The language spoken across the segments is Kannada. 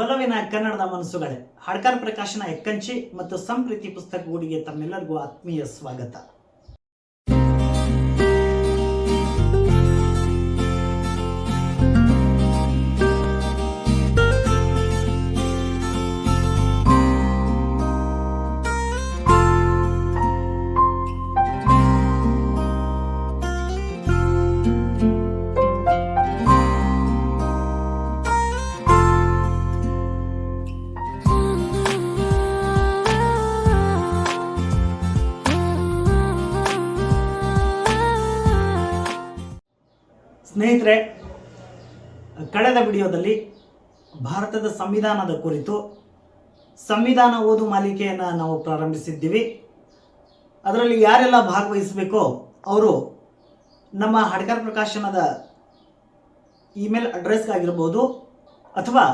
ಒಲವಿನ ಕನ್ನಡದ ಮನಸ್ಸುಗಳೇ. ಹಡ್ಕಾರ್ ಪ್ರಕಾಶನ ಎಕ್ಕಂಚಿ ಮತ್ತು ಸಂಪ್ರೀತಿ ಪುಸ್ತಕ ಗೂಡಿಗೆ ತಮ್ಮೆಲ್ಲರಿಗೂ ಆತ್ಮೀಯ ಸ್ವಾಗತ. ಸ್ನೇಹಿತರೆ, ಕಳೆದ ವಿಡಿಯೋದಲ್ಲಿ ಭಾರತದ ಸಂವಿಧಾನದ ಕುರಿತು ಸಂವಿಧಾನ ಓದು ಮಾಲಿಕೆಯನ್ನು ನಾವು ಪ್ರಾರಂಭಿಸಿದ್ದೀವಿ. ಅದರಲ್ಲಿ ಯಾರೆಲ್ಲ ಭಾಗವಹಿಸಬೇಕೋ ಅವರು ನಮ್ಮ ಹಡ್ಕರ್ ಪ್ರಕಾಶನದ ಇಮೇಲ್ ಅಡ್ರೆಸ್ಗಾಗಿರ್ಬೋದು ಅಥವಾ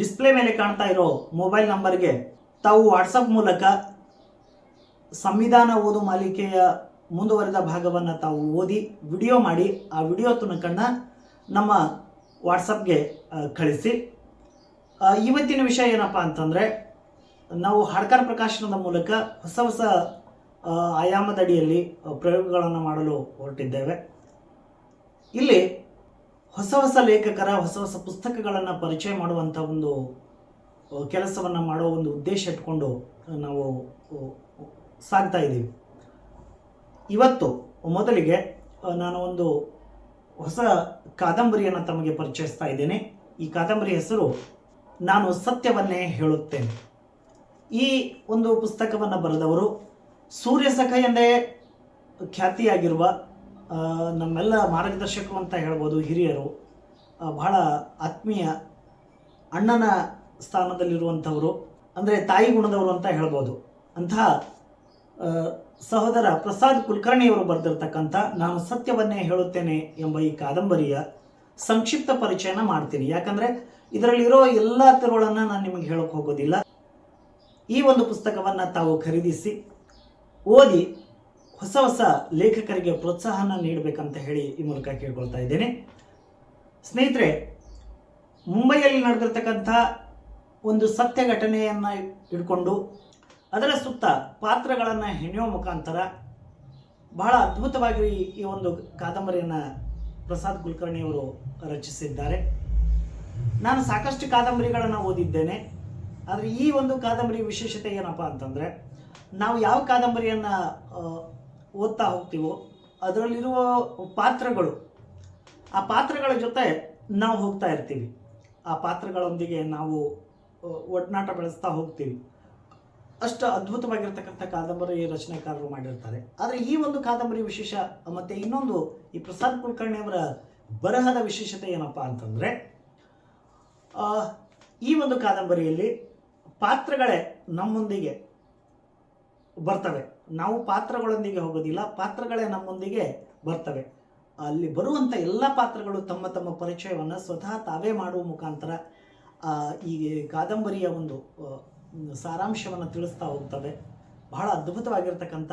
ಡಿಸ್ಪ್ಲೇ ಮೇಲೆ ಕಾಣ್ತಾ ಇರೋ ಮೊಬೈಲ್ ನಂಬರ್ಗೆ ತಾವು ವಾಟ್ಸಪ್ ಮೂಲಕ ಸಂವಿಧಾನ ಓದು ಮಾಲಿಕೆಯ ಮುಂದುವರೆದ ಭಾಗವನ್ನು ತಾವು ಓದಿ ವಿಡಿಯೋ ಮಾಡಿ ಆ ವಿಡಿಯೋ ತುಣುಕನ್ನು ನಮ್ಮ ವಾಟ್ಸಪ್ಗೆ ಕಳಿಸಿ. ಇವತ್ತಿನ ವಿಷಯ ಏನಪ್ಪ ಅಂತಂದರೆ, ನಾವು ಹಾಡ್ಕರ್ ಪ್ರಕಾಶನದ ಮೂಲಕ ಹೊಸ ಹೊಸ ಆಯಾಮದಡಿಯಲ್ಲಿ ಪ್ರಯೋಗಗಳನ್ನು ಮಾಡಲು ಹೊರಟಿದ್ದೇವೆ. ಇಲ್ಲಿ ಹೊಸ ಹೊಸ ಲೇಖಕರ, ಹೊಸ ಹೊಸ ಪುಸ್ತಕಗಳನ್ನು ಪರಿಚಯ ಮಾಡುವಂಥ ಒಂದು ಕೆಲಸವನ್ನು ಮಾಡೋ ಒಂದು ಉದ್ದೇಶ ಇಟ್ಕೊಂಡು ನಾವು ಸಾಗ್ತಾ ಇದ್ದೀವಿ. ಇವತ್ತು ಮೊದಲಿಗೆ ನಾನು ಒಂದು ಹೊಸ ಕಾದಂಬರಿಯನ್ನು ತಮಗೆ ಪರಿಚಯಿಸ್ತಾ ಇದ್ದೇನೆ. ಈ ಕಾದಂಬರಿ ಹೆಸರು, ನಾನು ಸತ್ಯವನ್ನೇ ಹೇಳುತ್ತೇನೆ. ಈ ಒಂದು ಪುಸ್ತಕವನ್ನು ಬರೆದವರು ಸೂರ್ಯಸಖ ಎಂದೇ ಖ್ಯಾತಿಯಾಗಿರುವ ನಮ್ಮೆಲ್ಲ ಮಾರ್ಗದರ್ಶಕರು ಅಂತ ಹೇಳ್ಬೋದು ಹಿರಿಯರು ಬಹಳ ಆತ್ಮೀಯ ಅಣ್ಣನ ಸ್ಥಾನದಲ್ಲಿರುವಂಥವರು, ಅಂದರೆ ತಾಯಿ ಗುಣದವರು ಅಂತ ಹೇಳ್ಬೋದು. ಅಂತಹ ಸಹೋದರ ಪ್ರಸಾದ್ ಕುಲಕರ್ಣಿಯವರು ಬರೆದಿರ್ತಕ್ಕಂಥ ನಾನು ಸತ್ಯವನ್ನೇ ಹೇಳುತ್ತೇನೆ ಎಂಬ ಈ ಕಾದಂಬರಿಯ ಸಂಕ್ಷಿಪ್ತ ಪರಿಚಯನ ಮಾಡ್ತೀನಿ. ಯಾಕಂದರೆ ಇದರಲ್ಲಿರೋ ಎಲ್ಲ ತಿರುಗಳನ್ನು ನಾನು ನಿಮಗೆ ಹೇಳೋಕೆ ಹೋಗೋದಿಲ್ಲ. ಈ ಒಂದು ಪುಸ್ತಕವನ್ನು ತಾವು ಖರೀದಿಸಿ, ಓದಿ ಹೊಸ ಹೊಸ ಲೇಖಕರಿಗೆ ಪ್ರೋತ್ಸಾಹನ ನೀಡಬೇಕಂತ ಹೇಳಿ ಈ ಮೂಲಕ ಕೇಳ್ಕೊಳ್ತಾ ಇದ್ದೇನೆ. ಸ್ನೇಹಿತರೆ, ಮುಂಬೈಯಲ್ಲಿ ನಡೆದಿರ್ತಕ್ಕಂಥ ಒಂದು ಸತ್ಯ ಘಟನೆಯನ್ನು ಇಟ್ಕೊಂಡು ಅದರ ಸುತ್ತ ಪಾತ್ರಗಳನ್ನು ಹೆಣೆಯೋ ಮುಖಾಂತರ ಬಹಳ ಅದ್ಭುತವಾಗಿ ಈ- ಒಂದು ಕಾದಂಬರಿಯನ್ನು ಪ್ರಸಾದ್ ಕುಲಕರ್ಣಿಯವರು ರಚಿಸಿದ್ದಾರೆ. ನಾನು ಸಾಕಷ್ಟು ಕಾದಂಬರಿಗಳನ್ನು ಓದಿದ್ದೇನೆ. ಆದರೆ ಈ ಒಂದು ಕಾದಂಬರಿ ವಿಶೇಷತೆ ಏನಪ್ಪ ಅಂತಂದರೆ, ನಾವು ಯಾವ ಕಾದಂಬರಿಯನ್ನು ಓದ್ತಾ ಹೋಗ್ತೀವೋ ಅದರಲ್ಲಿರುವ ಪಾತ್ರಗಳು, ಆ ಪಾತ್ರಗಳ ಜೊತೆ ನಾವು ಹೋಗ್ತಾ ಇರ್ತೀವಿ. ಆ ಪಾತ್ರಗಳೊಂದಿಗೆ ನಾವು ಒಡನಾಟ ಬೆಳೆಸ್ತಾ ಹೋಗ್ತೀವಿ. ಅಷ್ಟು ಅದ್ಭುತವಾಗಿರ್ತಕ್ಕಂಥ ಕಾದಂಬರಿ ರಚನೆಕಾರರು ಮಾಡಿರ್ತಾರೆ. ಆದರೆ ಈ ಒಂದು ಕಾದಂಬರಿ ವಿಶೇಷ, ಮತ್ತು ಇನ್ನೊಂದು ಈ ಪ್ರಸಾದ್ ಕುಲಕರ್ಣಿ ಅವರ ಬರಹದ ವಿಶೇಷತೆ ಏನಪ್ಪ ಅಂತಂದರೆ ಈ ಒಂದು ಕಾದಂಬರಿಯಲ್ಲಿ ಪಾತ್ರಗಳೇ ನಮ್ಮೊಂದಿಗೆ ಬರ್ತವೆ. ನಾವು ಪಾತ್ರಗಳೊಂದಿಗೆ ಹೋಗೋದಿಲ್ಲ, ಪಾತ್ರಗಳೇ ನಮ್ಮೊಂದಿಗೆ ಬರ್ತವೆ. ಅಲ್ಲಿ ಬರುವಂಥ ಎಲ್ಲ ಪಾತ್ರಗಳು ತಮ್ಮ ತಮ್ಮ ಪರಿಚಯವನ್ನು ಸ್ವತಃ ತಾವೇ ಮಾಡುವ ಮುಖಾಂತರ ಈ ಕಾದಂಬರಿಯ ಒಂದು ಸಾರಾಂಶವನ್ನು ತಿಳಿಸ್ತಾ ಹೋಗ್ತವೆ. ಬಹಳ ಅದ್ಭುತವಾಗಿರ್ತಕ್ಕಂಥ,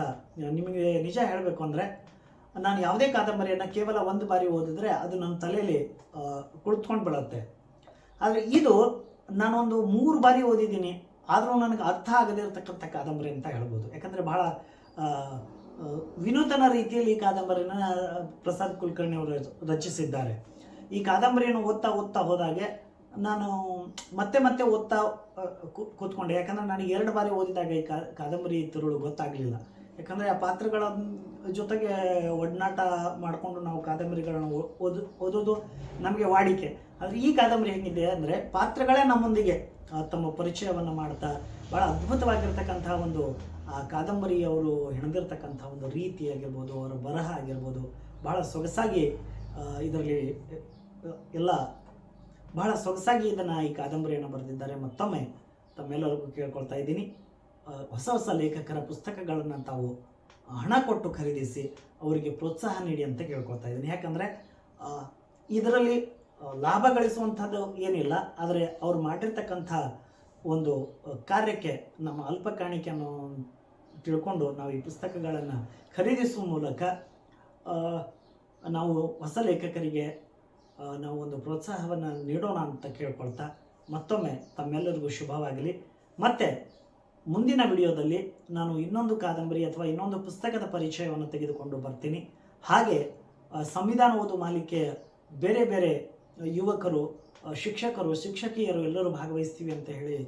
ನಿಮಗೆ ನಿಜ ಹೇಳಬೇಕು ಅಂದರೆ, ನಾನು ಯಾವುದೇ ಕಾದಂಬರಿಯನ್ನು ಕೇವಲ ಒಂದು ಬಾರಿ ಓದಿದ್ರೆ ಅದು ನನ್ನ ತಲೆಯಲ್ಲಿ ಕುಳಿತ್ಕೊಂಡು ಬಿಡುತ್ತೆ ಆದರೆ ಇದು ನಾನೊಂದು ಮೂರು ಬಾರಿ ಓದಿದ್ದೀನಿ, ಆದರೂ ನನಗೆ ಅರ್ಥ ಆಗದೇ ಇರತಕ್ಕಂಥ ಕಾದಂಬರಿ ಅಂತ ಹೇಳ್ಬೋದು. ಯಾಕಂದರೆ ಬಹಳ ವಿನೂತನ ರೀತಿಯಲ್ಲಿ ಈ ಕಾದಂಬರಿನ ಪ್ರಸಾದ್ ಕುಲಕರ್ಣಿ ಅವರು ರಚಿಸಿದ್ದಾರೆ. ಈ ಕಾದಂಬರಿಯನ್ನು ಓದ್ತಾ ಓದ್ತಾ ಹೋದಾಗೆ ನಾನು ಮತ್ತೆ ಮತ್ತೆ ಓದ್ತಾ ಕೂತ್ಕೊಂಡೆ. ಯಾಕಂದರೆ ನನಗೆ ಎರಡು ಬಾರಿ ಓದಿದಾಗ ಈ ಕಾದಂಬರಿ ತಿರುಳು ಗೊತ್ತಾಗಲಿಲ್ಲ. ಯಾಕಂದರೆ ಆ ಪಾತ್ರಗಳ ಜೊತೆಗೆ ಒಡನಾಟ ಮಾಡಿಕೊಂಡು ನಾವು ಕಾದಂಬರಿಗಳನ್ನು ಓದು, ಓದೋದು ನಮಗೆ ವಾಡಿಕೆ. ಆದರೆ ಈ ಕಾದಂಬರಿ ಹೇಗಿದೆ ಅಂದರೆ ಪಾತ್ರಗಳೇ ನಮ್ಮೊಂದಿಗೆ ತಮ್ಮ ಪರಿಚಯವನ್ನು ಮಾಡ್ತಾ ಭಾಳ ಅದ್ಭುತವಾಗಿರ್ತಕ್ಕಂಥ ಒಂದು, ಆ, ಕಾದಂಬರಿ ಅವರು ಹೆಣೆದಿರ್ತಕ್ಕಂಥ ಒಂದು ರೀತಿ ಆಗಿರ್ಬೋದು, ಅವರ ಬರಹ ಆಗಿರ್ಬೋದು ಭಾಳ ಸೊಗಸಾಗಿ ಇದರಲ್ಲಿ, ಎಲ್ಲ ಬಹಳ ಸೊಗಸಾಗಿ ಇದನ್ನು ಈ ಕಾದಂಬರಿಯನ್ನು ಬರೆದಿದ್ದಾರೆ. ಮತ್ತೊಮ್ಮೆ ತಮ್ಮೆಲ್ಲರಿಗೂ ಕೇಳ್ಕೊಳ್ತಾ ಇದ್ದೀನಿ. ಹೊಸ ಹೊಸ ಲೇಖಕರ ಪುಸ್ತಕಗಳನ್ನು ತಾವು ಹಣ ಕೊಟ್ಟು ಖರೀದಿಸಿ ಅವರಿಗೆ ಪ್ರೋತ್ಸಾಹ ನೀಡಿ ಅಂತ ಕೇಳ್ಕೊಳ್ತಾ ಇದ್ದೀನಿ. ಯಾಕಂದರೆ ಇದರಲ್ಲಿ ಲಾಭ ಗಳಿಸುವಂಥದ್ದು ಏನಿಲ್ಲ, ಆದರೆ ಅವ್ರು ಮಾಡಿರ್ತಕ್ಕಂಥ ಒಂದು ಕಾರ್ಯಕ್ಕೆ ನಮ್ಮ ಅಲ್ಪ ಕಾಣಿಕೆಯನ್ನು ತಿಳ್ಕೊಂಡು ನಾವು ಈ ಪುಸ್ತಕಗಳನ್ನು ಖರೀದಿಸುವ ಮೂಲಕ ನಾವು ಹೊಸ ಲೇಖಕರಿಗೆ ನಾವು ಒಂದು ಪ್ರೋತ್ಸಾಹವನ್ನು ನೀಡೋಣ ಅಂತ ಕೇಳ್ಕೊಳ್ತಾ ಮತ್ತೊಮ್ಮೆ ತಮ್ಮೆಲ್ಲರಿಗೂ ಶುಭವಾಗಲಿ. ಮತ್ತೆ ಮುಂದಿನ ವಿಡಿಯೋದಲ್ಲಿ ನಾನು ಇನ್ನೊಂದು ಕಾದಂಬರಿ ಅಥವಾ ಇನ್ನೊಂದು ಪುಸ್ತಕದ ಪರಿಚಯವನ್ನು ತೆಗೆದುಕೊಂಡು ಬರ್ತೀನಿ. ಹಾಗೆ ಸಂವಿಧಾನ ಓದು ಮಾಲಿಕೆಯ ಬೇರೆ ಬೇರೆ ಯುವಕರು ಶಿಕ್ಷಕರು, ಶಿಕ್ಷಕಿಯರು ಎಲ್ಲರೂ ಭಾಗವಹಿಸ್ತೀವಿ ಅಂತ ಹೇಳಿ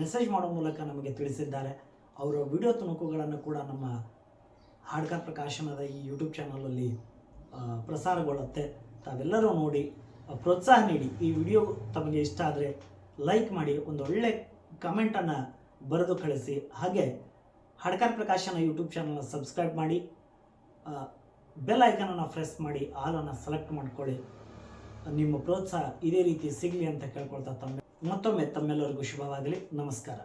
ಮೆಸೇಜ್ ಮಾಡೋ ಮೂಲಕ ನಮಗೆ ತಿಳಿಸಿದ್ದಾರೆ. ಅವರ ವಿಡಿಯೋ ತುಣುಕುಗಳನ್ನು ಕೂಡ ನಮ್ಮ ಹಾಡ್ಕರ್ ಪ್ರಕಾಶನದ ಈ ಯೂಟ್ಯೂಬ್ ಚಾನಲಲ್ಲಿ ಪ್ರಸಾರಗೊಳ್ಳುತ್ತೆ. ತಾವೆಲ್ಲರೂ ನೋಡಿ ಪ್ರೋತ್ಸಾಹ ನೀಡಿ. ಈ ವಿಡಿಯೋ ತಮಗೆ ಇಷ್ಟ ಆದರೆ ಲೈಕ್ ಮಾಡಿ, ಒಂದು ಒಳ್ಳೆ ಕಮೆಂಟನ್ನು ಬರೆದು ಕಳಿಸಿ. ಹಾಗೆ ಹಡ್ಕರ್ ಪ್ರಕಾಶನ ಯೂಟ್ಯೂಬ್ ಚಾನಲ್ನ ಸಬ್ಸ್ಕ್ರೈಬ್ ಮಾಡಿ ಬೆಲ್ ಐಕನನ್ನು ಪ್ರೆಸ್ ಮಾಡಿ ಆಲನ್ನು ಸೆಲೆಕ್ಟ್ ಮಾಡ್ಕೊಳ್ಳಿ. ನಿಮ್ಮ ಪ್ರೋತ್ಸಾಹ ಇದೇ ರೀತಿ ಸಿಗಲಿ ಅಂತ ಕೇಳ್ಕೊಳ್ತಾ ತಮ್ಮ ಮತ್ತೊಮ್ಮೆ ತಮ್ಮೆಲ್ಲರಿಗೂ ಶುಭವಾಗಲಿ. ನಮಸ್ಕಾರ.